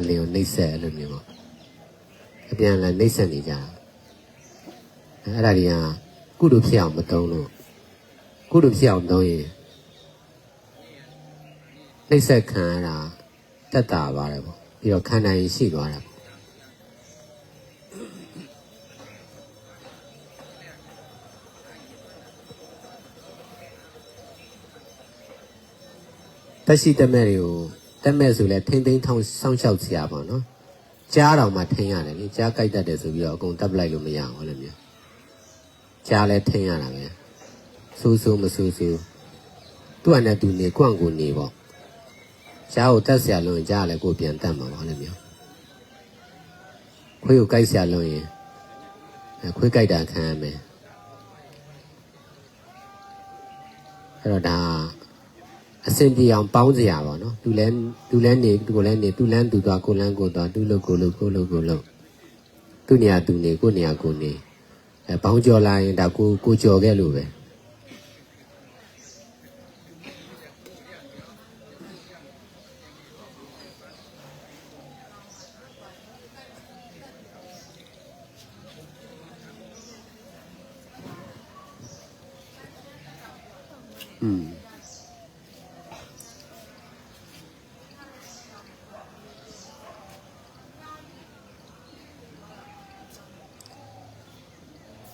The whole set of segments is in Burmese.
အလင်းကိုနှိမ့်ဆက်အဲ့လိုမျိုးပေါ့အပြန်အလှန်နှိမ့်ဆက်နေကြတာအဲ့ဒါတွေကကုသိုလ်ဖြစ်အောင်မသုံးလို့ကုသိုလ်ဖြစ်အောင်သုံးရင်နှိမ့်ဆက်ခံရတာတက်တာပါတယ်ပေါ့ပြီးတော့ခံနိုင်ရင်ရှိသွားတာပေါ့တက်ရှိတက်မဲ့တွေကို တက်မဲ့ဆိုလဲထိမ့်သိမ်းထောင်းစောင့်ရှောက်စရာပေါ့နော်ကြားတော်မှထိမ့်ရတယ်လေကြားကြိုက်တတ်တယ်ဆိုပြီးတော့အကုန်တက်ပလိုက်လို့မရအောင်လည်းမျိုးကြားလဲထိမ့်ရတာပဲစူးစူးမစူးစူးသူ့အနေနဲ့သူနေကွန့်ကိုနေပေါ့ကြားကိုတက်ဆရာလို့ရင်ကြားလည်းကိုယ်ပြန်တက်မှာပေါ့လည်းမျိုးခွေးကိုကြိုက်ဆရာလို့ရင်အဲခွေးကြိုက်တာခံရမယ်အဲ့တော့ဒါ အဆင်ပြေအောင်ပေါင်းစရာပေါ့နော်သူလဲသူလဲနေသူကိုလဲနေသူလန်းသူသွားကိုလန်းကိုသွားသူလို့ကိုလို့ကိုလို့ကိုလို့သူနေရာသူနေကိုနေရာကိုနေအဲပေါင်းကြော်လာရင်ဒါကိုကိုကြော်ခဲ့လို့ပဲอืม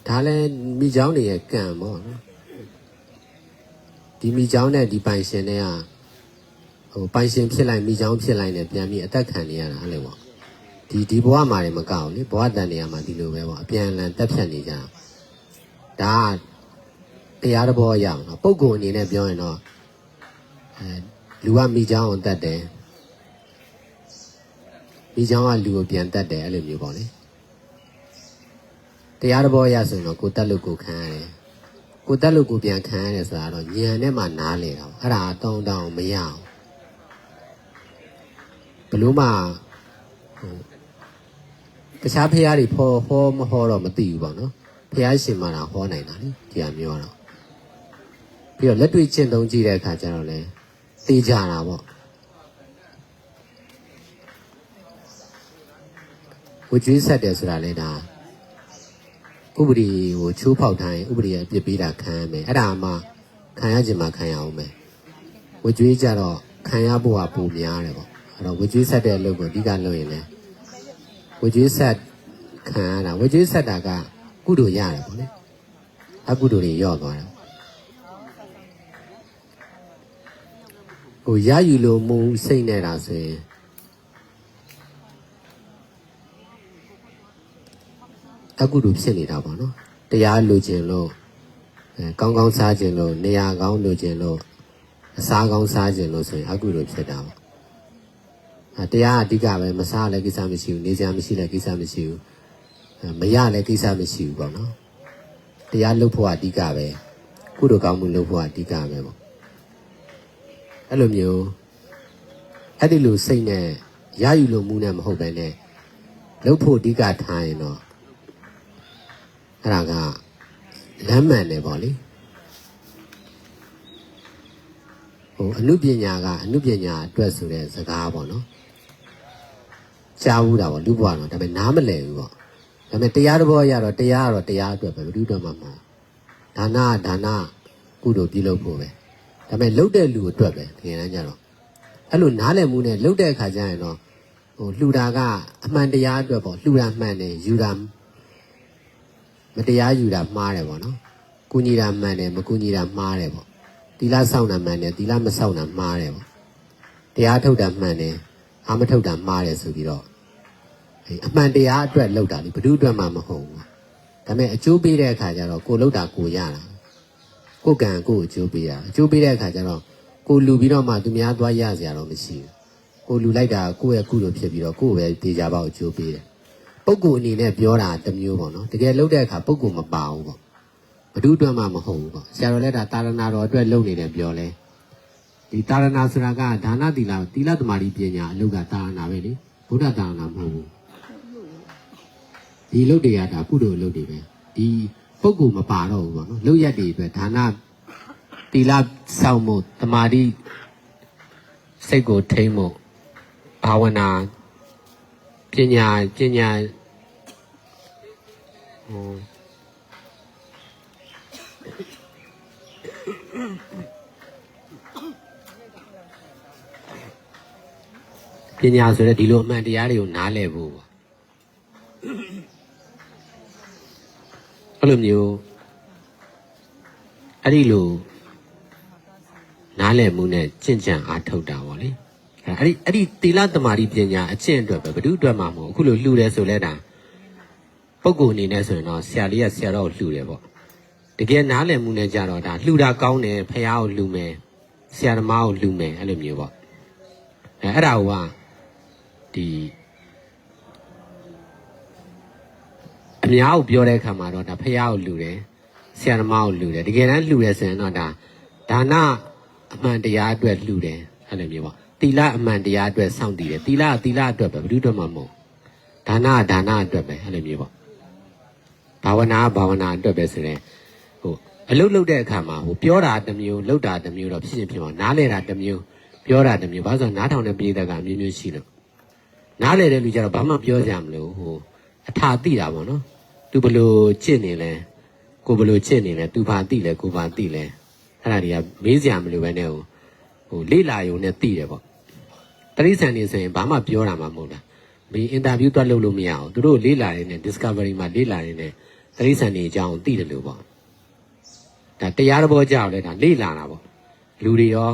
ဒါလည်းမိ เจ้าတွေရဲ့ကံပေါ့နော်ဒီမိเจ้าနဲ့ဒီပိုင်ရှင်တွေကဟိုပိုင်ရှင်ဖြစ်လိုက်မိเจ้าဖြစ်လိုက်နဲ့ပြန်ပြီးအသက်ခံနေရတာအဲ့လိုပေါ့ဒီဒီဘဝမှာတွေမကောက်ဘူးလေဘဝတန်နေရာမှာဒီလိုပဲပေါ့အပြန်အလှန်တက်ဖြတ်နေကြတာဒါကတရားတော်ဘောရအောင်နော်ပုံကိုယ်အနေနဲ့ပြောရင်တော့အဲလူကမိเจ้าကိုတတ်တယ်မိเจ้าကလူကိုပြန်တတ်တယ်အဲ့လိုမျိုးပေါ့လေ တရားတော်ဘောရဆိုရင်တော့ကိုတက်လို့ကိုခံရတယ်ကိုတက်လို့ကိုပြန်ခံရတယ်ဆိုတာတော့ဉာဏ်နဲ့မှနားလေတာပေါ့အဲ့ဒါတောင်းတောင်းမရအောင်ဘလို့မှဟိုတခြားဖះတွေဖော်ဟောမဟောတော့မသိဘူးပေါ့နော်ဖះရှင်မှတာဟောနိုင်တာလေဒီဟာမျိုးကတော့ပြီးတော့လက်တွေ့ကျင့်သုံးကြည့်တဲ့အခါကျတော့လေသိကြတာပေါ့ဝကျွေးဆက်တယ်ဆိုတာလေဒါ ဥပဒေကိုချိုးဖောက်တိုင်းဥပဒေရဲ့အပြစ်ပေးတာခံရမယ်အဲ့ဒါမှခံရခြင်းမှခံရအောင်မယ်ဝကျွေးကြတော့ခံရဖို့ကပိုများတယ်ပေါ့အဲ့တော့ဝကျွေးဆက်တဲ့အလုပ်ကိုအဓိကလုပ်ရင်လည်းဝကျွေးဆက်ခံရတာဝကျွေးဆက်တာကကုသိုလ်ရတယ်ပေါ့လေအကုသိုလ်တွေရော့သွားတယ်ဟိုရယူလို့မူစိတ်နေတာဆိုရင် အကုသိုလ်ဖြစ်နေတာပေါ့နော်တရားလိုချင်လို့အဲကောင်းကောင်းစားခြင်းလို့နေရာကောင်းလိုချင်လို့အစားကောင်းစားခြင်းလို့ဆိုရင်အကုသိုလ်ဖြစ်တာပေါ့အဲတရားအဓိကပဲမစားလည်းကိစ္စမရှိဘူးနေစရာမရှိလည်းကိစ္စမရှိဘူးအဲမရလည်းကိစ္စမရှိဘူးပေါ့နော်တရားလုပ်ဖို့အဓိကပဲကုသိုလ်ကောင်းမှုလုပ်ဖို့အဓိကပဲပေါ့အဲ့လိုမျိုးအဲ့ဒီလိုစိတ်နဲ့ရယူလို့မှုနဲ့မဟုတ်ပဲနဲ့လုပ်ဖို့အဓိကထားရင်တော့ အဲ့ဒါကလမ်းမှန်တယ်ပေါ့လေဟိုအနုပညာကအနုပညာအတွက်ဆိုတဲ့စကားပေါ့နော်ကြားဘူးတာပေါ့လူဘွားတော့ဒါပေမဲ့နားမလည်ဘူးပေါ့ဒါပေမဲ့တရားတော်ရတော့တရားကတော့တရားအတွက်ပဲဘယ်သူတော့မှမဟုတ်ဒါနကဒါနကုသိုလ်ပြုလုပ်ဖို့ပဲဒါပေမဲ့လှုပ်တဲ့လူအတွက်ပဲတကယ်တမ်းကျတော့အဲ့လိုနားလည်မှုနဲ့လှုပ်တဲ့အခါကျရင်တော့ဟိုလှူတာကအမှန်တရားအတွက်ပေါ့လှူတာမှန်တယ်ယူတာ မတရားယူတာမှားတယ်ပေါ့နော်ကုညီတာမှန်တယ်မကုညီတာမှားတယ်ပေါ့တီလာဆောင်တာမှန်တယ်တီလာမဆောင်တာမှားတယ်ပေါ့တရားထုတ်တာမှန်တယ်အာမထုတ်တာမှားတယ်ဆိုပြီးတော့အဲအမှန်တရားအတွက်လှုပ်တာလေဘယ်သူအတွက်မှမဟုတ်ဘူးဒါပေမဲ့အကျိုးပေးတဲ့အခါကျတော့ကိုလှုပ်တာကိုရတာကိုကံကိုအကျိုးပေးရအကျိုးပေးတဲ့အခါကျတော့ကိုလူပြီးတော့မှသူများသွားရစရာတော့မရှိဘူးကိုလူလိုက်တာကိုယ့်ရဲ့ကုလိုဖြစ်ပြီးတော့ကိုယ့်ပဲတေချာပေါက်အကျိုးပေးတယ် ပုဂ္ဂိုလ်အနေနဲ့ပြောတာတစ်မျိုးပေါ့နော်တကယ်လှုပ်တဲ့အခါပုဂ္ဂိုလ်မပါဘူးပေါ့ဘဒုအတွက်မှမဟုတ်ဘူးပေါ့ဆရာတော်လည်းဒါတာရဏတော်အတွက်လှုပ်နေတယ်ပြောလဲဒီတာရဏဆိုတာကဒါနသီလသီလသမารိပညာအလုပ်ကတာရဏပဲလေဘုဒ္ဓတာရဏမဟုတ်ဘူးဒီလှုပ်တွေကဒါကုသိုလ်လှုပ်တွေပဲဒီပုဂ္ဂိုလ်မပါတော့ဘူးပေါ့နော်လှုပ်ရက်တွေအတွက်ဒါနသီလစောင့်မှုတမာတိစိတ်ကိုထိမ့်မှုဘာဝနာ ပညာပညာဟိုပညာဆိုတဲ့ဒီလိုအမှန်တရားတွေကိုနားလည်ဖို့ပေါ့အဲ့လိုမျိုးအဲ့ဒီလိုနားလည်မှုနဲ့ကြင့်ကြံအားထုတ်တာပေါ့လေ အဲ့ဒီအဲ့ဒီသီလသမารိပညာအကျင့်အတွက်ပဲဘု து အတွက်မှမဟုတ်အခုလိုလှူတယ်ဆိုလဲဒါပုဂ္ဂိုလ်အနေနဲ့ဆိုရင်တော့ဆရာလေးကဆရာတော်ကိုလှူတယ်ပေါ့တကယ်နားလည်မှုနဲ့ကြတော့ဒါလှူတာကောင်းတယ်ဖះကိုလှူမယ်ဆရာသမားကိုလှူမယ်အဲ့လိုမျိုးပေါ့အဲအဲ့ဒါကဒီအများကိုပြောတဲ့အခါမှာတော့ဒါဖះကိုလှူတယ်ဆရာသမားကိုလှူတယ်တကယ်တမ်းလှူတယ်ဆိုရင်တော့ဒါဒါနအမှန်တရားအတွက်လှူတယ်အဲ့လိုမျိုးပေါ့ တီလအမှန်တရားအတွက်စောင့်တည်တယ်တီလကတီလအတွက်ပဲဘယ်သူအတွက်မှမဟုတ်ဒါနကဒါနအတွက်ပဲအဲ့လိုမျိုးပေါ့ဘာဝနာကဘာဝနာအတွက်ပဲဆိုရင်ဟိုအလုတ်လုတ်တဲ့အခါမှာဟိုပြောတာတစ်မျိုးလုတ်တာတစ်မျိုးတော့ဖြစ်ရင်ဖြစ်မှာနားလဲတာတစ်မျိုးပြောတာတစ်မျိုးဘာလို့ဆိုနားထောင်တဲ့ပြည်သက်ကအမျိုးမျိုးရှိလို့နားလဲတဲ့လူကြတော့ဘာမှပြောကြမလို့ဟိုအထာတိတာပေါ့နော်သူဘလို့ချစ်နေလဲကိုဘလို့ချစ်နေလဲသူဘာတိလဲကိုဘာတိလဲအဲ့ဒါတွေကမေးစရာမလိုပဲနဲ့ဟိုဟို လေ့လာရုံနဲ့သိတယ်ပေါ့တရိษံနေဆိုရင်ဘာမှပြောတာမှမဟုတ်တာမင်းအင်တာဗျူးတွက်လုပ်လို့မရအောင်သူတို့လေ့လာရင်းနဲ့ discovery မှာလေ့လာရင်းနဲ့တရိษံနေအကြောင်းသိတယ်လို့ပေါ့ဒါတရားတော်ဘောကြောက်လဲဒါလေ့လာတာပေါ့လူတွေရော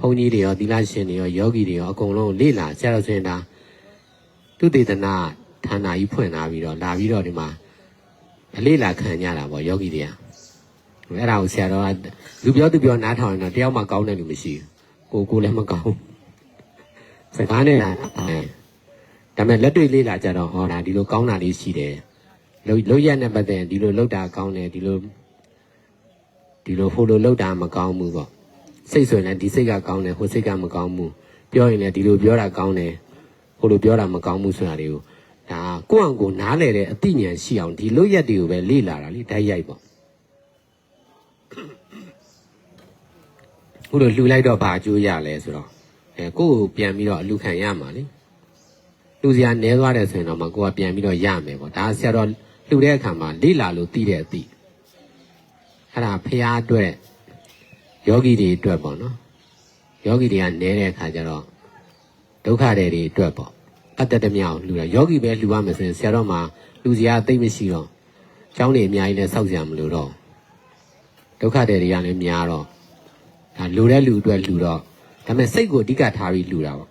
ဘုန်းကြီးတွေရောသီလရှင်တွေရောယောဂီတွေရောအကုန်လုံးလေ့လာဆရာတော်ဆိုရင်ဒါသူတေသနာဌာနကြီးဖွင့်လာပြီးတော့လာပြီးတော့ဒီမှာအလေ့လာခံကြတာပေါ့ယောဂီတွေကအဲ့ဒါကိုဆရာတော်ကလူပြောသူပြောနားထောင်ရင်တော့တယောက်မှကောင်းတဲ့လူမရှိဘူး ကိုကိုလည်းမကောင်းစကားနဲ့အဲဒါပေမဲ့လက်တွေ့လေးလာကြတော့ဟောဒါဒီလိုကောင်းတာလေးရှိတယ်လို့လို့ရက်နဲ့ပတ်သက်ဒီလိုလောက်တာကောင်းတယ်ဒီလိုဒီလိုဟိုလိုလောက်တာမကောင်းဘူးပေါ့စိတ်ဆိုရင်လည်းဒီစိတ်ကကောင်းတယ်ဟိုစိတ်ကမကောင်းဘူးပြောရင်လည်းဒီလိုပြောတာကောင်းတယ်ဟိုလိုပြောတာမကောင်းဘူးဆိုတာတွေကိုဒါကိုယ့်အောင်ကိုနားလဲတဲ့အသိဉာဏ်ရှိအောင်ဒီလို့ရက်တွေကိုပဲလေ့လာတာလေဓာတ်ရိုက်ပေါ့ ခုလိုလှူလိုက်တော့ဘာအကျိုးရလဲဆိုတော့အဲကိုယ့်ကိုပြန်ပြီးတော့အလူခံရမှာလေလူစရာနဲသွားတယ်ဆိုရင်တော့မှကိုကပြန်ပြီးတော့ရမယ်ပေါ့ဒါဆရာတော်လှူတဲ့အခါမှာလိလာလို့သိတဲ့အသည့်အဲ့ဒါဖះအတွက်ယောဂီတွေအတွက်ပေါ့နော်ယောဂီတွေကနဲတဲ့အခါကျတော့ဒုက္ခတွေတွေအတွက်ပေါ့အတ္တတမြောင်လှူတာယောဂီပဲလှူရမယ်ဆိုရင်ဆရာတော်မှာလူစရာအသိမရှိတော့ကျောင်းတွေအများကြီးလဲစောက်စရာမလိုတော့ဒုက္ခတွေတွေကလည်းများတော့ဒါ လူတဲ့လူအတွက်လူတော့ဒါပေမဲ့စိတ်ကိုအဓိကထားပြီးလူတာပေါ့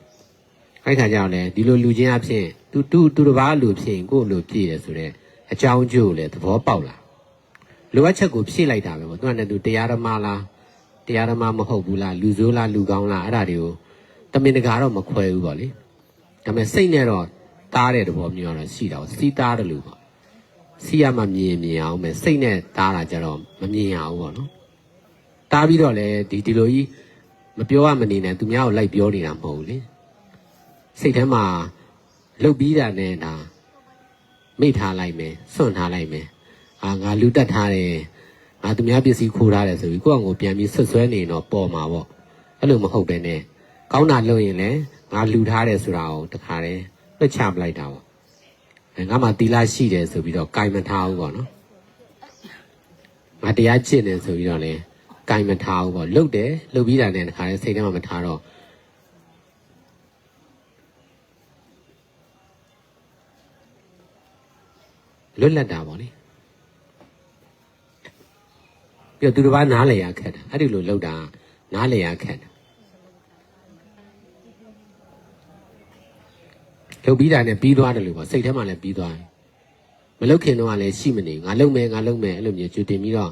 အဲ့ခါကျတော့လေဒီလိုလူချင်းအဖြစ်သူသူသူတစ်ပါးလူဖြစ်ရင်ကိုယ့်လူပြည့်တယ်ဆိုတော့အကြောင်းကျိုးကိုလည်းသဘောပေါက်လာလိုအပ်ချက်ကိုဖြည့်လိုက်တာပဲပေါ့သူကလည်းသူတရားဓမ္မလားတရားဓမ္မမဟုတ်ဘူးလားလူဆိုးလားလူကောင်းလားအဲ့ဒါတွေကိုတမင်တကာတော့မခွဲဘူးပေါ့လေဒါပေမဲ့စိတ်နဲ့တော့တားတဲ့သဘောမျိုးတော့ရှိတာပေါ့စီးတားတယ်လို့ပေါ့စီးရမှမြင်မြင်အောင်ပဲစိတ်နဲ့တားတာကြတော့မမြင်ရဘူးပေါ့နော် တားပြီးတော့လေဒီဒီလိုကြီးမပြောရမနေနဲ့သူများကိုလိုက်ပြောနေတာမဟုတ်ဘူးလေစိတ်ထဲမှာလှုပ်ပြီးတာနဲ့ဒါမိတ်ထားလိုက်မယ်စွန့်ထားလိုက်မယ်အာငါလူတက်ထားတယ်ငါသူများပစ္စည်းခိုးထားတယ်ဆိုပြီးကိုယ့်အကိုပြန်ပြီးဆွတ်ဆွဲနေတော့ပေါ်မှာပေါ့အဲ့လိုမဟုတ်ပဲနဲ့ကောင်းတာလုပ်ရင်လည်းငါလူထားတယ်ဆိုတာကိုတခါတည်းလွတ်ချပလိုက်တာပေါ့အဲငါမှတီလာရှိတယ်ဆိုပြီးတော့ကြိုင်မထားဘူးပေါ့နော်ငါတရားကျင့်တယ်ဆိုပြီးတော့လည်း ကင်မထားဘူးပေါ့လှုပ်တယ်လှုပ်ပြီးတာနဲ့တခါလဲစိတ်ထဲမှာမထားတော့လွတ်လပ်တာပေါ့လေပြီးတော့သူတစ်ပါးနားလေရခက်တာအဲ့ဒီလိုလှုပ်တာနားလေရခက်တာလှုပ်ပြီးတာနဲ့ပြီးသွားတယ်လို့ပေါ့စိတ်ထဲမှာလည်းပြီးသွားတယ်မလှုပ်ခင်တော့ကလည်းရှိမနေငါလှုပ်မယ်ငါလှုပ်မယ်အဲ့လိုမျိုးကြိုတင်ပြီးတော့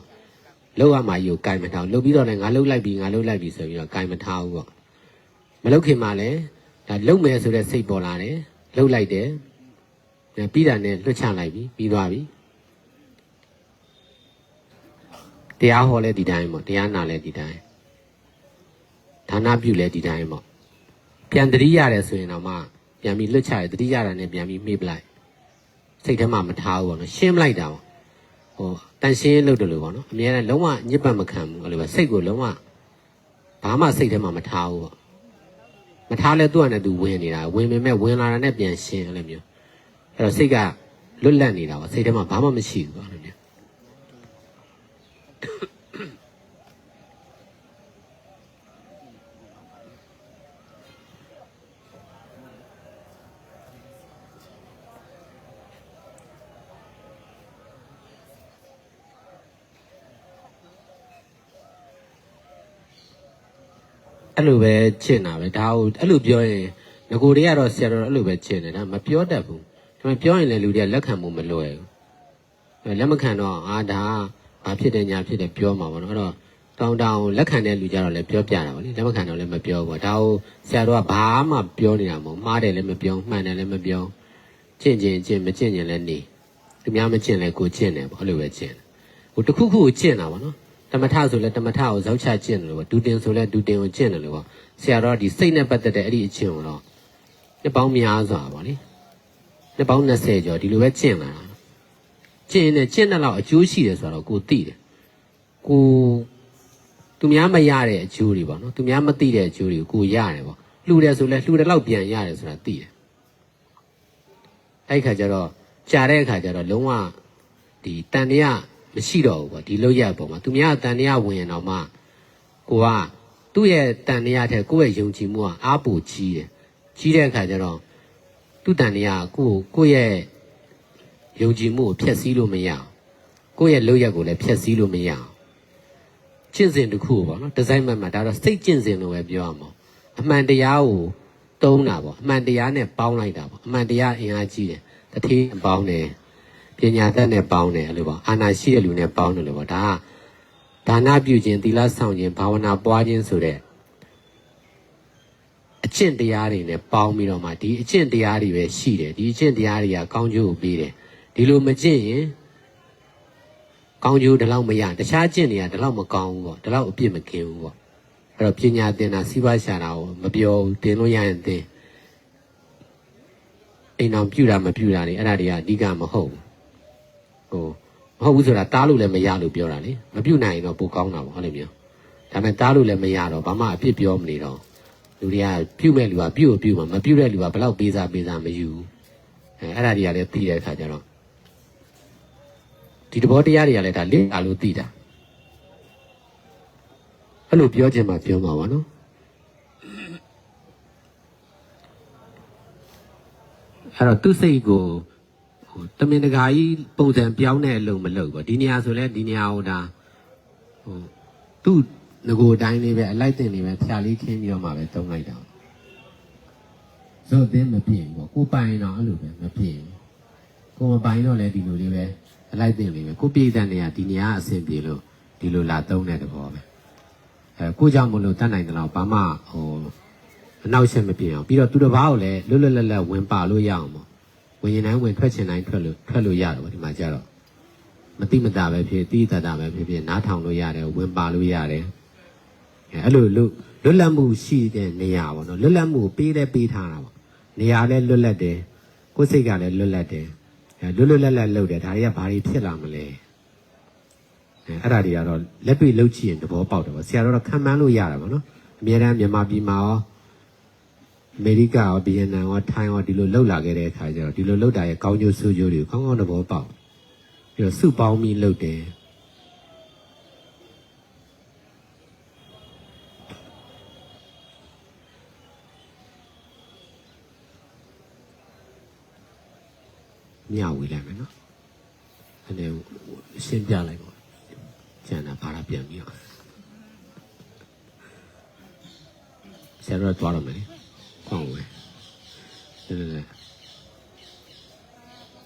လောက်ရမှာယူကင်မထားလောက်ပြီးတော့လည်းငါလှုပ်လိုက်ပြီငါလှုပ်လိုက်ပြီဆိုပြီးတော့ကင်မထားဘူးပေါ့မလှုပ်ခင်မှာလည်းဒါလှုပ်မယ်ဆိုတဲ့စိတ်ပေါ်လာတယ်လှုပ်လိုက်တယ်ပြီးတာနဲ့လွတ်ချလိုက်ပြီပြီးသွားပြီတရားဟောလဲဒီတိုင်းပေါ့တရားနာလဲဒီတိုင်းဌာနပြုလဲဒီတိုင်းပေါ့ပြန်တတိရတယ်ဆိုရင်တော့မှပြန်ပြီးလွတ်ချရတတိရတာနဲ့ပြန်ပြီးမေ့ပလိုက်စိတ်ထဲမှာမထားဘူးပေါ့နော်ရှင်းပလိုက်တာပေါ့ ဟိုတန်ရှင်းလုပ်တယ်လို့ပေါ့နော်အများနဲ့လုံးဝညစ်ပတ်မခံဘူးအဲ့လိုပဲစိတ်ကိုလုံးဝဘာမှစိတ်ထဲမှာမထားဘူးပေါ့မထားလဲသူ့အနေနဲ့သူဝင်နေတာဝင်ပေမဲ့ဝင်လာတာနဲ့ပြန်ရှင်းအဲ့လိုမျိုးအဲ့တော့စိတ်ကလွတ်လပ်နေတာပါစိတ်ထဲမှာဘာမှမရှိဘူးပေါ့လို့မျိုး အဲ့လိုပဲကျင့်တာပဲဒါကိုအဲ့လိုပြောရင်ငကိုတွေကတော့ဆရာတော်အဲ့လိုပဲကျင့်တယ်ဒါမပြောတတ်ဘူးဒါပေမဲ့ပြောရင်လည်းလူတွေကလက်ခံမှုမလွယ်ဘူးအဲလက်မခံတော့အာဒါဘာဖြစ်တယ်ညာဖြစ်တယ်ပြောမှာပေါ့နော်အဲ့တော့တောင်းတောင်းလက်ခံတဲ့လူကြတော့လည်းပြောပြတာပေါ့လေလက်မခံတော့လည်းမပြောဘူးပေါ့ဒါကိုဆရာတော်ကဘာမှပြောနေတာမဟုတ်မှားတယ်လည်းမပြောမှန်တယ်လည်းမပြောကျင့်ကျင်ကျင့်မကျင့်ကျင်လည်းနေသူများမကျင့်လည်းကိုကျင့်တယ်ပေါ့အဲ့လိုပဲကျင့်တယ်ဟိုတစ်ခုခုကိုကျင့်တာပေါ့နော် တမထဆိုလဲတမထကိုဇောက်ချကျင့်တယ်လို့ပေါ့ဒူတင်ဆိုလဲဒူတင်ကိုကျင့်တယ်လို့ပေါ့ဆရာတော်ကဒီစိတ်နဲ့ပတ်သက်တဲ့အဲ့ဒီအကျင့်ကိုတော့နှစ်ပေါင်းများစွာပေါ့လေနှစ်ပေါင်း20ကျော်ဒီလိုပဲကျင့်လာတာကျင့်နေကျင့်တဲ့လောက်အကျိုးရှိတယ်ဆိုတော့ကိုသိတယ်ကိုသူများမရတဲ့အကျိုးတွေပေါ့နော်သူများမသိတဲ့အကျိုးတွေကိုကိုရတယ်ပေါ့လှူတယ်ဆိုလဲလှူတယ်လောက်ပြန်ရတယ်ဆိုတာသိတယ်အဲ့ဒီခါကျတော့ကြာတဲ့အခါကျတော့လုံးဝဒီတန်တရား မရှိတော့ဘူးပေါ့ဒီလောက်ရပုံမှာသူများတန်တရားဝင်ရင်တော့မှကိုကသူ့ရဲ့တန်တရားတဲ့ကိုယ့်ရဲ့ယုံကြည်မှုကအားပိုကြီးတယ်ကြီးတဲ့အခါကျတော့သူ့တန်တရားကကိုယ့်ကိုယ့်ရဲ့ယုံကြည်မှုကိုဖျက်ဆီးလို့မရအောင်ကိုယ့်ရဲ့လောက်ရက်ကိုလည်းဖျက်ဆီးလို့မရအောင်ကျင့်စဉ်တစ်ခုပေါ့နော်ဒီဇိုင်းမှတ်မှတ်ဒါတော့စိတ်ကျင့်စဉ်လို့ပဲပြောရမှာအမှန်တရားကိုတုံးတာပေါ့အမှန်တရားနဲ့ပေါင်းလိုက်တာပေါ့အမှန်တရားအင်အားကြီးတယ်တတိပေါင်းတယ် ပညာတတ်နဲ့ပေါင်းတယ်အဲ့လိုပေါ့အာနာရှိတဲ့လူနဲ့ပေါင်းတယ်လို့ပေါ့ဒါကဒါနပြုခြင်းသီလဆောင်ခြင်းဘာဝနာပွားခြင်းဆိုတဲ့အကျင့်တရားတွေနဲ့ပေါင်းပြီးတော့မှဒီအကျင့်တရားတွေပဲရှိတယ်ဒီအကျင့်တရားတွေကကောင်းကျိုးကိုပေးတယ်ဒီလိုမကျင့်ရင်ကောင်းကျိုးဒီလောက်မရတခြားကျင့်တွေကဒီလောက်မကောင်းဘူးပေါ့ဒီလောက်အပြစ်မကင်းဘူးပေါ့အဲ့တော့ပညာသင်တာစီးပွားရှာတာကိုမပြောဘူးတင်လို့ရရင်သင်အိမ်အောင်ပြုတာမပြုတာတွေအဲ့ဒါတွေကအဓိကမဟုတ်ဘူး ဟိုမဟုတ်ဘူးဆိုတာတားလို့လည်းမရလို့ပြောတာလေမပြုတ်နိုင်ရင်တော့ပိုကောင်းတာပေါ့ဟုတ်တယ်မျိုးဒါပေမဲ့တားလို့လည်းမရတော့ဘာမှအပြစ်ပြောမနေတော့လူတွေကပြုတ်မဲ့လူကပြုတ်ပြုတ်မှာမပြုတ်တဲ့လူကဘယ်လောက်ပေးစားပေးစားမယူဘူးအဲအဲ့ဒါတွေကလည်းသိတဲ့အခါကျတော့ဒီတဘောတရားတွေကလည်းဒါလေ့လာလို့သိတာအဲ့လိုပြောချင်မှပြောမှာပါနော်အဲ့တော့သူစိတ်ကို ဟိုတမင်တကာကြီးပုံစံပြောင်းတဲ့အလုံးမလုပ်ဘူးဒီနေရာဆိုလဲဒီနေရာဟိုဒါဟိုသူ့ငကိုအတိုင်းလေးပဲအလိုက်တင်လေးပဲဖြာလေးခင်းပြီးတော့မှပဲတုံးလိုက်တာဇော့သိမပြင်းဘူးကိုပိုင်တော့အဲ့လိုပဲမပြင်းကိုမပိုင်တော့လဲဒီလိုလေးပဲအလိုက်တင်လေးပဲကိုပြည်တဲ့နေရာဒီနေရာအဆင်ပြေလို့ဒီလိုလာတုံးတဲ့သဘောပဲအဲကိုကြောင့်မလို့တတ်နိုင်တယ်လို့ဘာမှဟိုအနောက်ရှက်မပြင်းအောင်ပြီးတော့သူတစ်ပါးကိုလည်းလွတ်လွတ်လပ်လပ်ဝင်ပါလို့ရအောင်ပေါ့ ဝင်ရင်တိုင်းဝင်ထွက်ချင်တိုင်းထွက်လို့ထွက်လို့ရတယ်ဗောဒီမှာကျတော့မတိမတာပဲဖြစ်တိတတာပဲဖြစ်ဖြစ်နားထောင်လို့ရတယ်ဝင်ပါလို့ရတယ်အဲအဲ့လိုလွတ်လွတ်လပ်မှုရှိတဲ့နေရာပေါ့နော်လွတ်လပ်မှုကိုပေးတဲ့ပေးထားတာပေါ့နေရာလည်းလွတ်လပ်တယ်ကိုယ်စိတ်ကလည်းလွတ်လပ်တယ်အဲလွတ်လွတ်လပ်လပ်လုပ်တယ်ဒါတွေကဘာတွေဖြစ်လာမလဲအဲအဲ့ဒါတွေကတော့လက်တွေ့လုပ်ကြည့်ရင်သဘောပေါက်တယ်ဗောဆရာတော်ကခံမှန်းလို့ရတာဗောနော်အများတန်းမြန်မာပြည်မှာရော အမေရိကရောဗီယက်နမ်ရောထိုင်းရောဒီလိုလှုပ်လာခဲ့တဲ့အခါကျတော့ဒီလိုလှုပ်တာရဲ့ကောင်းကျိုးဆိုးကျိုးတွေကိုကောင်းကောင်းသဘောပေါက်ပြီးတော့စုပေါင်းပြီးလှုပ်တယ်မြဝေးလိုက်မယ်နော်အဲ့ဒါရှင်းပြလိုက်ပါကျန်တာဘာလာပြန်ပြီးတော့ဆရာတော်သွားတော့မယ် လေခွန်ဝဲဒါလည်း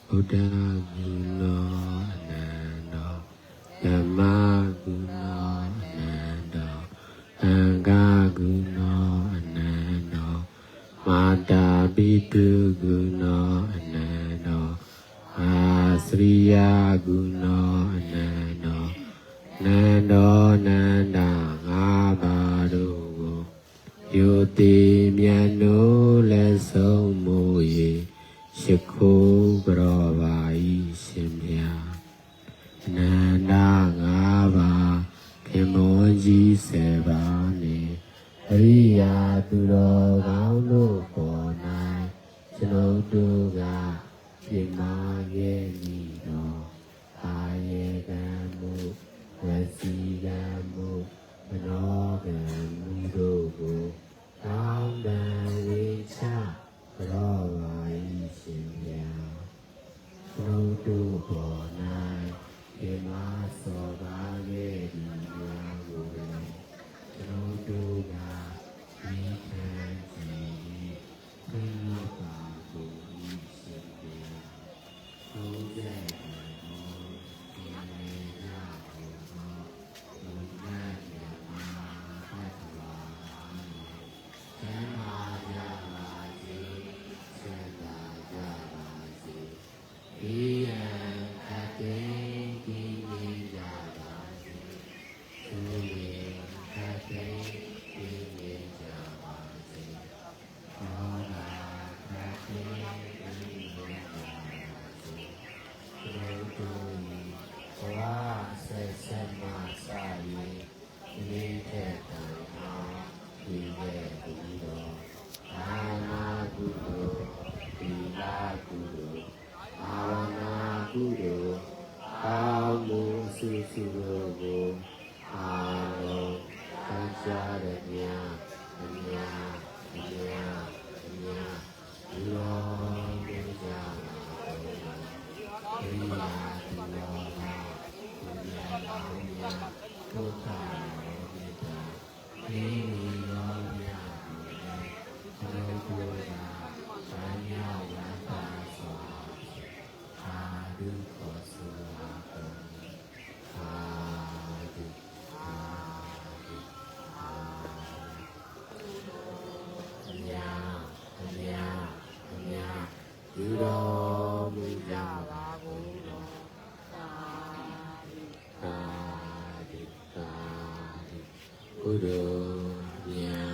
ဘုဒ္စေပါနေအရိယာသူတော် ကုသိုလ်မြတ်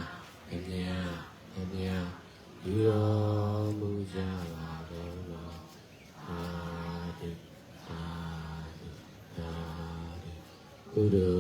အမြတ်အမြတ်ယူတော်မူကြပါတော့လောအာတိအာတိအာတိကုသိုလ်